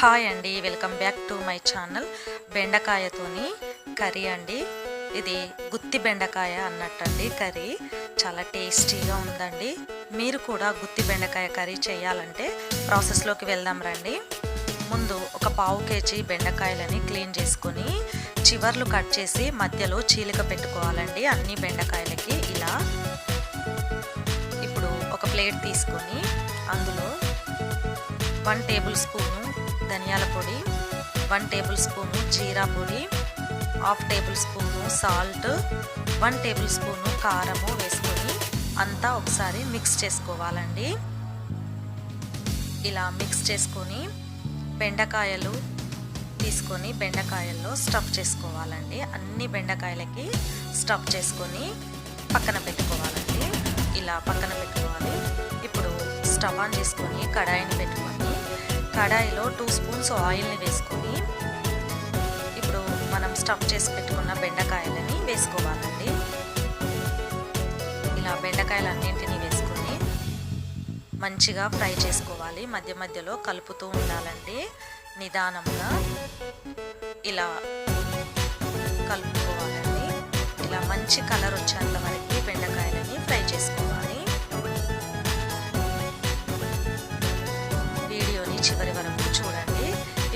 Hi అండి welcome back to my channel. బెండకాయతోని curry అండి. ఇది గుత్తి బెండకాయ అన్నట్టండి కర్రీ. చాలా టేస్టీగా ఉందండి. మీరు కూడా గుత్తి బెండకాయ కర్రీ చేయాలంటే ప్రాసెస్లోకి వెళ్దాం రండి. ముందు ఒక పావు కేజీ బెండకాయలని క్లీన్ చేసుకొని చివర్లు కట్ చేసి మధ్యలో చీలిక పెట్టుకోవాలండి అన్ని బెండకాయలకి ఇలా. ఇప్పుడు ఒక ప్లేట్ తీసుకొని అందులో వన్ టేబుల్ స్పూను ధనియాల పొడి వన్ టేబుల్ స్పూను జీరా పొడి half table spoon salt one table spoon కారము వేసుకొని అంతా ఒకసారి మిక్స్ చేసుకోవాలండి. ఇలా మిక్స్ చేసుకొని బెండకాయలు తీసుకొని బెండకాయల్లో స్టఫ్ చేసుకోవాలండి. అన్ని బెండకాయలకి స్టఫ్ చేసుకొని పక్కన పెట్టుకోవాలండి. ఇలా పక్కన పెట్టుకోవాలి. ఇప్పుడు స్టవ్ ఆన్ చేసుకొని కడాయిని పెట్టుకొని కడాయిలో టూ స్పూన్స్ ఆయిల్ని వేసుకొని ఇప్పుడు మనం స్టఫ్ చేసి పెట్టుకున్న బెండకాయలని వేసుకోవాలండి. ఇలా బెండకాయలన్నింటినీ వేసుకొని మంచిగా ఫ్రై చేసుకోవాలి. మధ్య మధ్యలో కలుపుతూ ఉండాలండి నిదానంగా. ఇలా కలుపుకోవాలండి. ఇలా మంచి కలర్ వచ్చేంత వరకు బెండకాయలు చివరి వరకు చూడండి.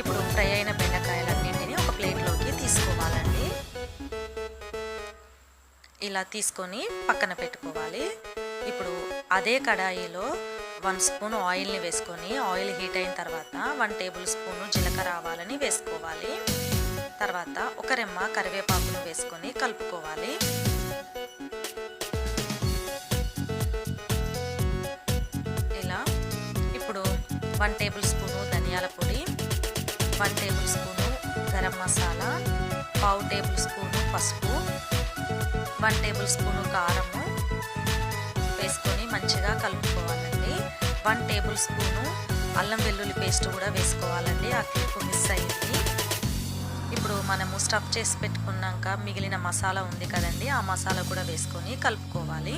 ఇప్పుడు ఫ్రై అయిన బెండకాయలన్నింటినీ ఒక ప్లేట్లోకి తీసుకోవాలండి. ఇలా తీసుకొని పక్కన పెట్టుకోవాలి. ఇప్పుడు అదే కడాయిలో వన్ స్పూన్ ఆయిల్ని వేసుకొని ఆయిల్ హీట్ అయిన తర్వాత వన్ టేబుల్ స్పూన్ జీలకర్ర ఆవాలని వేసుకోవాలి. తర్వాత ఒక రెమ్మ కరివేపాకును వేసుకొని కలుపుకోవాలి. వన్ టేబుల్ స్పూను ధనియాల పొడి one table spoon garam masala పావు టేబుల్ స్పూను పసుపు వన్ టేబుల్ స్పూను కారము వేసుకొని మంచిగా కలుపుకోవాలండి. వన్ టేబుల్ స్పూను అల్లం వెల్లుల్లి పేస్ట్ కూడా వేసుకోవాలండి. ఆ క్లిప్ మిస్ అయ్యింది ఇప్పుడు మనము స్టఫ్ చేసి పెట్టుకున్నాక మిగిలిన మసాలా ఉంది కదండి ఆ మసాలా కూడా వేసుకొని కలుపుకోవాలి.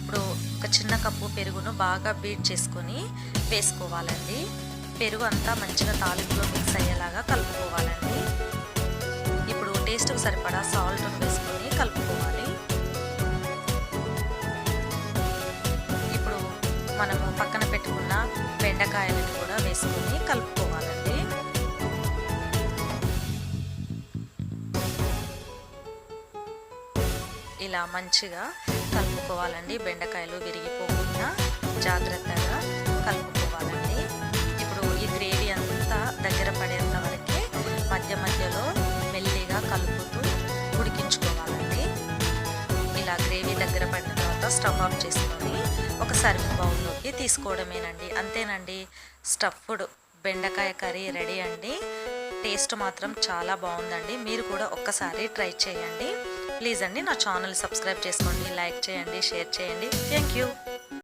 ఇప్పుడు ఒక చిన్న కప్పు పెరుగును బాగా బీట్ చేసుకొని వేసుకోవాలండి. పెరుగు అంతా మంచిగా తాలింపులో మిక్స్ అయ్యేలాగా కలుపుకోవాలండి. ఇప్పుడు టేస్ట్కి సరిపడా సాల్ట్ను వేసుకొని కలుపుకోవాలి. ఇప్పుడు మనము పక్కన పెట్టుకున్న బెండకాయలను కూడా వేసుకొని కలుపుకోవాలండి. ఇలా మంచిగా కలుపుకోవాలండి. బెండకాయలు విరిగిపోకుండా జాగ్రత్తగా కలుపుకోవాలండి. ఇప్పుడు ఈ గ్రేవీ అంతా దగ్గర పడేంత వరకే మధ్య మధ్యలో మెల్లిగా కలుపుతూ ఉడికించుకోవాలండి. ఇలా గ్రేవీ దగ్గర పడిన తర్వాత స్టవ్ ఆఫ్ చేసుకొని ఒక సర్వింగ్ బౌల్లోకి తీసుకోవడమేనండి. అంతేనండి స్టఫ్డ్ బెండకాయ కర్రీ రెడీ అండి. టేస్ట్ మాత్రం చాలా బాగుందండి. మీరు కూడా ఒక్కసారి ట్రై చేయండి. ప్లీజ్ అండి నా ఛానల్ సబ్స్క్రైబ్ చేసుకోండి లైక్ చేయండి షేర్ చేయండి. Thank you.